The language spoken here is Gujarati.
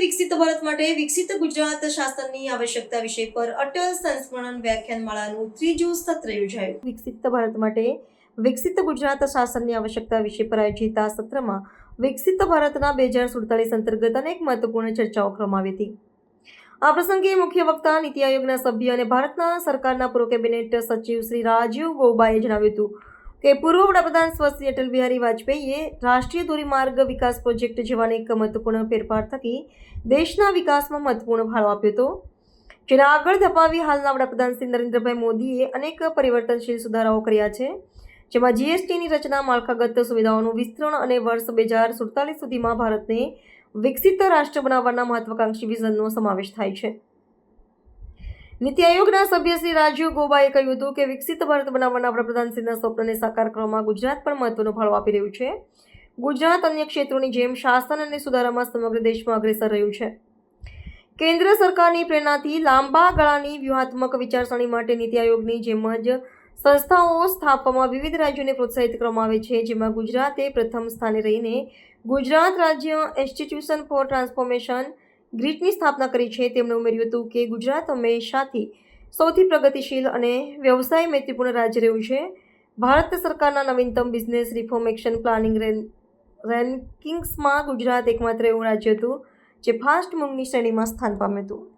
વિકસિત ભારત માટે વિકસિત ગુજરાત શાસનની આવશ્યકતા વિષય પર અટલ સંસ્મરણ વ્યાખ્યાનમાળાનું ત્રીજું સત્ર યોજાયું. વિકસિત ભારત માટે વિકસિત ગુજરાત શાસનની આવશ્યકતા વિષય પર આયોજિત આ સત્રમાં વિકસિત ભારતના બે હજાર સુડતાલીસ અંતર્ગત અનેક મહત્વપૂર્ણ ચર્ચાઓ કરવામાં આવી હતી. આ પ્રસંગે મુખ્ય વક્તા, નીતિ આયોગના સભ્ય અને ભારતના સરકારના પૂર્વ કેબિનેટ સચિવ શ્રી રાજીવ ગૌબાએ જણાવ્યું હતું કે પૂર્વ વડાપ્રધાન સ્વશ્રી અટલ બિહારી વાજપેયીએ રાષ્ટ્રીય ધોરીમાર્ગ વિકાસ પ્રોજેક્ટ જેવાને એક મહત્વપૂર્ણ ફેરફાર થકી દેશના વિકાસમાં મહત્વપૂર્ણ ફાળો આપ્યો હતો. જેને આગળ ધપાવી હાલના વડાપ્રધાન શ્રી નરેન્દ્રભાઈ મોદીએ અનેક પરિવર્તનશીલ સુધારાઓ કર્યા છે, જેમાં જીએસટીની રચના, માળખાગત સુવિધાઓનું વિસ્તરણ અને વર્ષ બે હજાર સુડતાલીસ સુધીમાં ભારતને વિકસિત રાષ્ટ્ર બનાવવાના મહત્વાકાંક્ષી વિઝનનો સમાવેશ થાય છે. નીતિ આયોગના સભ્ય શ્રી રાજીવ ગોબાએ કહ્યું હતું કે વિકસિત ભારત બનાવવાના વડાપ્રધાનશ્રીના સ્વપ્નને સાકાર કરવામાં ગુજરાત પણ મહત્વનો ફાળો આપી રહ્યું છે. ગુજરાત અન્ય ક્ષેત્રોની જેમ શાસન અને સુધારામાં સમગ્ર દેશમાં અગ્રેસર રહ્યું છે. કેન્દ્ર સરકારની પ્રેરણાથી લાંબા ગાળાની વ્યૂહાત્મક વિચારસરણી માટે નીતિ આયોગની જેમ જ સંસ્થાઓ સ્થાપવામાં વિવિધ રાજ્યોને પ્રોત્સાહિત કરવામાં આવે છે, જેમાં ગુજરાતે પ્રથમ સ્થાને રહીને ગુજરાત રાજ્ય ઇન્સ્ટિટ્યુશન ફોર ટ્રાન્સફોર્મેશન ગ્રીટની સ્થાપના કરી છે, તેમણે ઉમેર્યું હતું કે ગુજરાત હંમેશાથી સૌથી પ્રગતિશીલ અને વ્યવસાય મૈત્રીપૂર્ણ રાજ્ય રહ્યું છે. ભારત સરકારના નવીનતમ બિઝનેસ રિફોર્મ એક્શન પ્લાનિંગ રેન્કિંગ્સમાં ગુજરાત એકમાત્ર એવું રાજ્ય હતું, જે ફાસ્ટ મૂવની શ્રેણીમાં સ્થાન પામ્યું હતું.